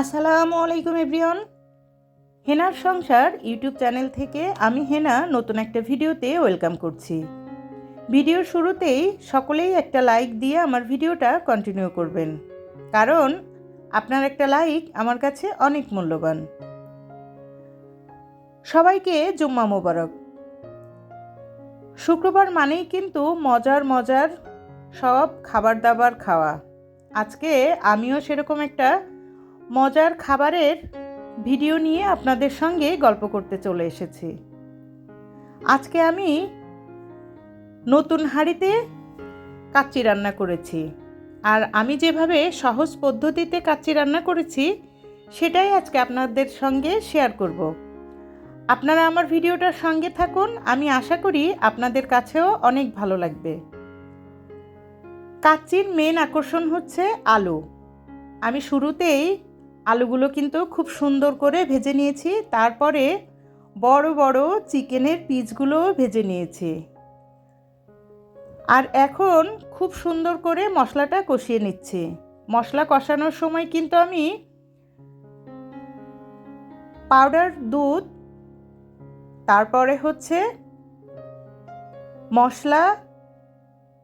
আসসালামু আলাইকুম এভরিওয়ান। হেনার সংসার ইউটিউব চ্যানেল থেকে আমি হেনা নতুন একটা ভিডিওতে ওয়েলকাম করছি। ভিডিওর শুরুতেই সকলেই একটা লাইক দিয়ে আমার ভিডিওটা কন্টিনিউ করবেন। কারণ আপনার একটা লাইক আমার কাছে অনেক মূল্যবান। সবাইকে জুম্মা মোবারক। শুক্রবার মানেই কিন্তু মজার মজার সব খাবার দাবার খাওয়া। আজকে আমিও সেরকম একটা মজার খাবারের ভিডিও নিয়ে আপনাদের সঙ্গে গল্প করতে চলে এসেছি। আজকে আমি নতুন হাঁড়িতে কাচ্চি রান্না করেছি। আর আমি যেভাবে সহজ পদ্ধতিতে কাচ্চি রান্না করেছি, সেটাই আজকে আপনাদের সঙ্গে শেয়ার করব। আপনারা আমার ভিডিওটার সঙ্গে থাকুন, আমি আশা করি আপনাদের কাছেও অনেক ভালো লাগবে। কাচ্চির মেন আকর্ষণ হচ্ছে আলু। আমি শুরুতেই আলুগুলো কিন্তু খুব সুন্দর করে ভেজে নিয়েছি। তারপরে বড় বড় চিকেনের পিসগুলো ভেজে নিয়েছি। আর এখন খুব সুন্দর করে মশলাটা কষিয়ে নিচ্ছি। মশলা কষানোর সময় কিন্তু আমি পাউডার, দুধ, তারপরে হচ্ছে মশলা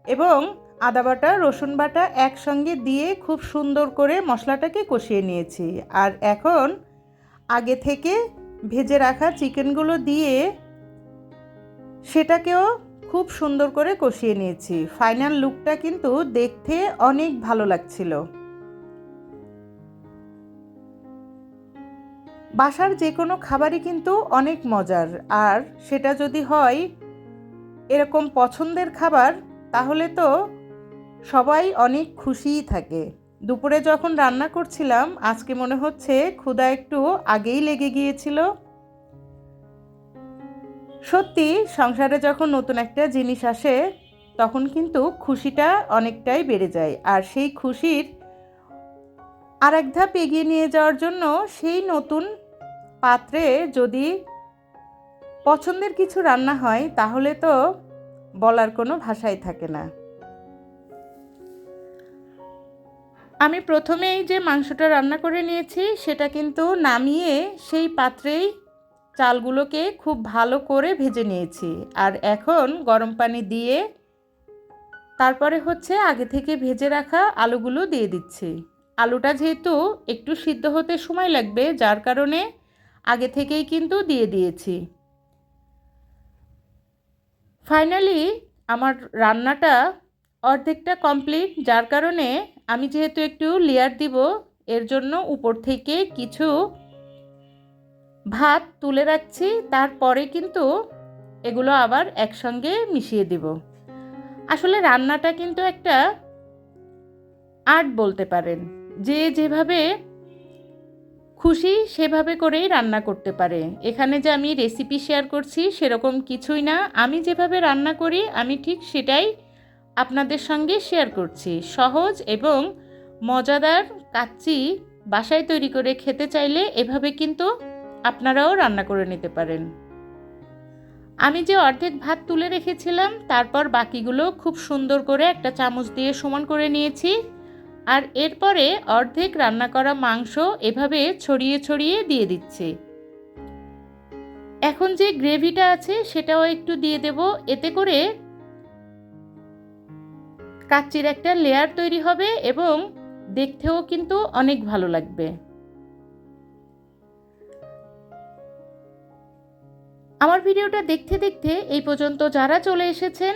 এবং আদা বাটা, রসুন বাটা একসঙ্গে দিয়ে খুব সুন্দর করে মশলাটাকে কষিয়ে নিয়েছি। আর এখন আগে থেকে ভেজে রাখা চিকেনগুলো দিয়ে সেটাকেও খুব সুন্দর করে কষিয়ে নিয়েছি। ফাইনাল লুকটা কিন্তু দেখতে অনেক ভালো লাগছিল। বাসার যে কোনো খাবারই কিন্তু অনেক মজার। আর সেটা যদি হয় এরকম পছন্দের খাবার, তাহলে তো সবাই অনেক খুশিই থাকে। দুপুরে যখন রান্না করছিলাম, আজকে মনে হচ্ছে ক্ষুধা একটু আগেই লেগে গিয়েছিল। সত্যি, সংসারে যখন নতুন একটা জিনিস আসে, তখন কিন্তু খুশিটা অনেকটাই বেড়ে যায়। আর সেই খুশির আর এক ধাপ এগিয়ে নিয়ে যাওয়ার জন্য সেই নতুন পাত্রে যদি পছন্দের কিছু রান্না হয়, তাহলে তো বলার কোনো ভাষাই থাকে না। আমি প্রথমেই যে মাংসটা রান্না করে নিয়েছি, সেটা কিন্তু নামিয়ে সেই পাত্রেই চালগুলোকে খুব ভালো করে ভেজে নিয়েছি। আর এখন গরম পানি দিয়ে তারপরে হচ্ছে আগে থেকে ভেজে রাখা আলুগুলো দিয়ে দিচ্ছি। আলুটা যেহেতু একটু সিদ্ধ হতে সময় লাগবে, যার কারণে আগে থেকেই কিন্তু দিয়ে দিয়েছি। ফাইনালি আমার রান্নাটা অর্ধেকটা কমপ্লিট, যার কারণে আমি যেহেতু একটু লেয়ার দিব, এর জন্য উপর থেকে কিছু ভাত তুলে রাখছি, তারপরে কিন্তু এগুলো আবার একসঙ্গে মিশিয়ে দেব। আসলে রান্নাটা কিন্তু একটা আর্ট বলতে পারেন, যে যেভাবে খুশি সেভাবে করেই রান্না করতে পারে। এখানে যে আমি রেসিপি শেয়ার করছি সেরকম কিছুই না। আমি যেভাবে রান্না করি, আমি ঠিক সেটাই আপনাদের সঙ্গে শেয়ার করছি। সহজ এবং মজাদার কাচ্চি বাসায় তৈরি করে খেতে চাইলে এভাবে কিন্তু আপনারাও রান্না করে নিতে পারেন। আমি যে অর্ধেক ভাত তুলে রেখেছিলাম, তারপর বাকিগুলো খুব সুন্দর করে একটা চামচ দিয়ে সমান করে নিয়েছি। আর এরপরে অর্ধেক রান্না করা মাংস এভাবে ছড়িয়ে ছড়িয়ে দিয়ে দিচ্ছি। এখন যে গ্রেভিটা আছে, সেটাও একটু দিয়ে দেব। এতে করে কাচ্চির একটা লেয়ার তৈরি হবে এবং দেখতেও কিন্তু অনেক ভালো লাগবে। আমার ভিডিওটা দেখতে দেখতে এই পর্যন্ত যারা চলে এসেছেন,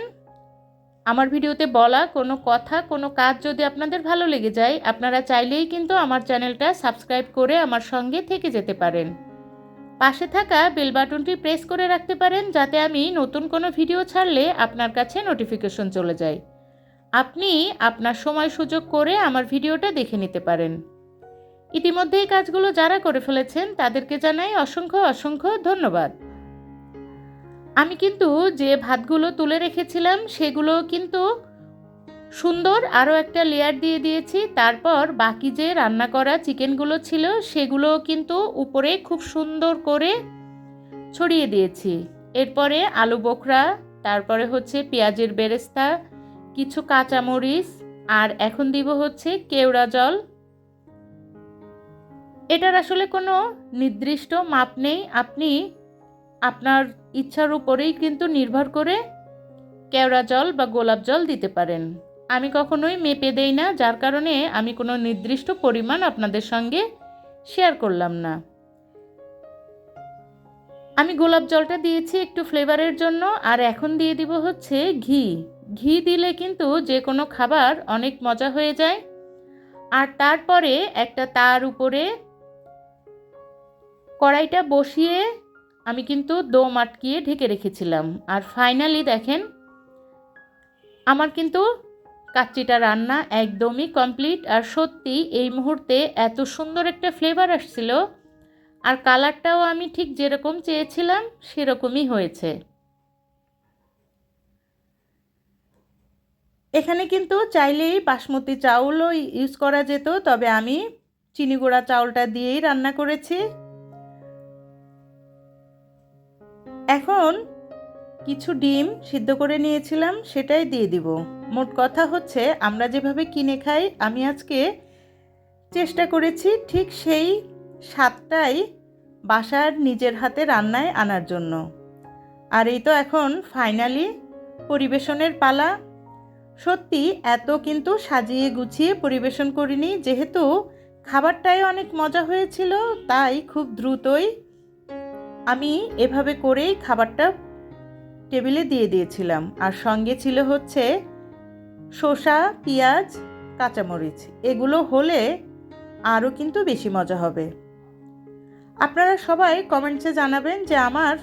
আমার ভিডিওতে বলা কোনো কথা, কোনো কাজ যদি আপনাদের ভালো লেগে যায়, আপনারা চাইলেই কিন্তু আমার চ্যানেলটা সাবস্ক্রাইব করে আমার সঙ্গে থেকে যেতে পারেন। পাশে থাকা বেল বাটনটি প্রেস করে রাখতে পারেন, যাতে আমি নতুন কোনো ভিডিও ছাড়লে আপনার কাছে নোটিফিকেশন চলে যায়। আপনি আপনার সময় সুযোগ করে আমার ভিডিওটা দেখে নিতে পারেন। ইতিমধ্যে এই কাজগুলো যারা করে ফেলেছেন, তাদেরকে জানাই অসংখ্য অসংখ্য ধন্যবাদ। আমি কিন্তু যে ভাতগুলো তুলে রেখেছিলাম, সেগুলো কিন্তু সুন্দর আরও একটা লেয়ার দিয়ে দিয়েছি। তারপর বাকি যে রান্না করা চিকেনগুলো ছিল সেগুলো কিন্তু উপরে খুব সুন্দর করে ছড়িয়ে দিয়েছি। এরপরে আলু বোখরা, তারপরে হচ্ছে পেঁয়াজের বেরেস্তা কিছু কাঁচামরিচ, আর এখন দিব হচ্ছে কেওড়া জল। এটার আসলে কোনো নির্দিষ্ট মাপ নেই। আপনি আপনার ইচ্ছার উপরেই কিন্তু নির্ভর করে কেওড়া জল বা গোলাপ জল দিতে পারেন। আমি কখনোই মেপে দেই না, যার কারণে আমি কোনো নির্দিষ্ট পরিমাণ আপনাদের সঙ্গে শেয়ার করলাম না। আমি গোলাপ জলটা দিয়েছি একটু ফ্লেভারের জন্য, আর এখন দিয়ে দিব হচ্ছে ঘি। ঘি দিলে কিন্তু যে কোনো খাবার অনেক মজা হয়ে যায়। আর তারপরে একটা তার উপরে কড়াইটা বসিয়ে আমি কিন্তু দম আটকিয়ে ঢেকে রেখেছিলাম। আর ফাইনালি দেখেন, আমার কিন্তু কাচ্চিটা রান্না একদমই কমপ্লিট আর সত্যি এই মুহূর্তে এত সুন্দর একটা ফ্লেভার আসছিল। আর কালারটাও আমি ঠিক যেরকম চেয়েছিলাম, সেরকমই হয়েছে। এখানে কিন্তু চাইলেই বাসমতি চাউলও ইউজ করা যেত, তবে আমি চিনি গুঁড়া চাউলটা দিয়েই রান্না করেছি। এখন কিছু ডিম সিদ্ধ করে নিয়েছিলাম, সেটাই দিয়ে দিব। মোট কথা হচ্ছে, আমরা যেভাবে কিনে খাই, আমি আজকে চেষ্টা করেছি ঠিক সেই স্বাদটাই বাসার নিজের হাতে রান্নায় আনার জন্য। আর এই তো এখন ফাইনালি পরিবেশনের পালা। সত্যি, এত কিন্তু সাজিয়ে গুছিয়ে পরিবেশন করিনি, যেহেতু খাবারটাই অনেক মজা হয়েছিল, তাই খুব দ্রুতই আমি এভাবে করেই খাবারটা টেবিলে দিয়ে দিয়েছিলাম। আর সঙ্গে ছিল হচ্ছে শসা, পেঁয়াজ, কাঁচামরিচ। এগুলো হলে আরও কিন্তু বেশি মজা হবে। আপনারা সবাই কমেন্টসে জানাবেন যে আমার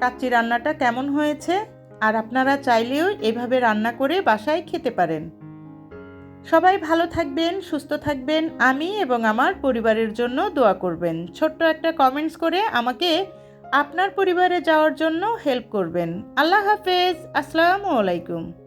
কাচ্চি রান্নাটা কেমন হয়েছে। আর আপনারা চাইলেও এভাবে রান্না করে বাসায় খেতে পারেন। সবাই ভালো থাকবেন, সুস্থ থাকবেন। আমি এবং আমার পরিবারের জন্য দোয়া করবেন। ছোট্ট একটা কমেন্টস করে আমাকে আপনার পরিবারে যাওয়ার জন্য হেল্প করবেন। আল্লাহ হাফেজ। আসসালামু আলাইকুম।